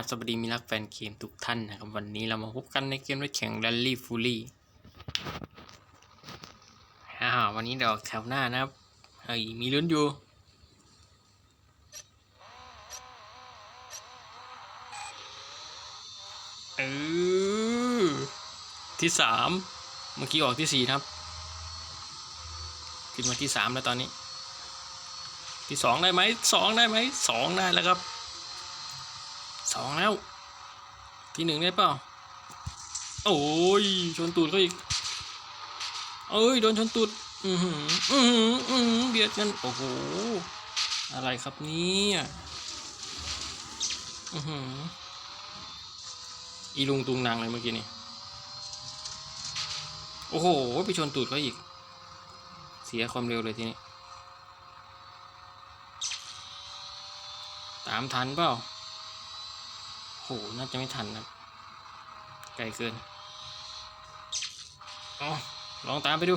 บสวัสดีมีรักแฟนเกมทุกท่านนะครับวันนี้เรามาพบกันในเกมรถแข่ง Rally f u l l y อ่าวันนี้เดี๋ยวออกแถวหน้านะครับเฮ้ยมีลุ้นอยู่ เออที่สามเมื่อกี้ออกที่สี่ครับขึ้นมาที่สามแล้วตอนนี้ ที่สองได้ไหมสองได้ไหมสองได้แล้วครับ สองแล้ว ที่หนึ่งได้เปล่า โอ้ย ชนตูดเขาอีก เอ้ย โดนชนตูด อือหือ อือหือ อือหือ เบียดกัน โอ้โห อะไรครับเนี่ยอือหือ อีลุงตุงนางเลยเมื่อกี้นี่ โอ้โห ไปชนตูดเขาอีก เสียความเร็วเลยทีนี้ ตามทันเปล่า โหน่าจะไม่ทันนะไกลเกินเอลองตามไปดู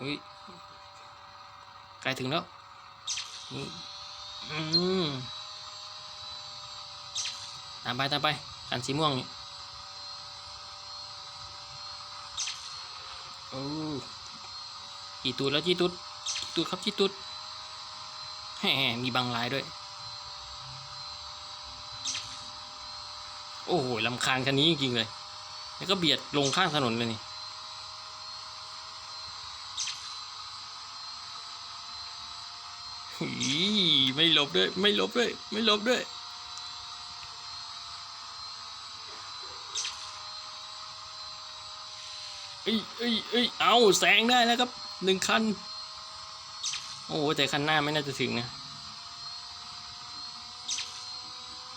อุ้ยใกล้ถึงแล้วอืมตามไปตามไปคันสีม่วงนี่โอ้จีตูดแล้วจีตูดจีตูดครับจีตูด มีบางลายด้วย โอ้โหลำคาญคันนี้จริงๆเลย แล้วก็เบียดลงข้างถนนเลยนี่ไม่หลบด้วย ไม่หลบด้วย ไม่หลบด้วยเอ้ยเอ้ยเอ้ยเอาแซงได้แล้วครับหนึ่งคัน โอ้โหแต่คันหน้าไม่น่าจะถึงนะ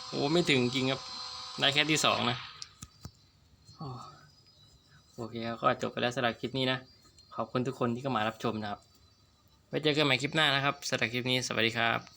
โอ้ไม่ถึงจริงครับ ได้แค่ที่สองนะโอ้โอเคครับก็จบไปแล้วสำหรับคลิปนี้นะ ขอบคุณทุกคนที่เข้ามารับชมนะครับไว้เจอกันใหม่คลิปหน้านะครับสำหรับคลิปนี้สวัสดีครับ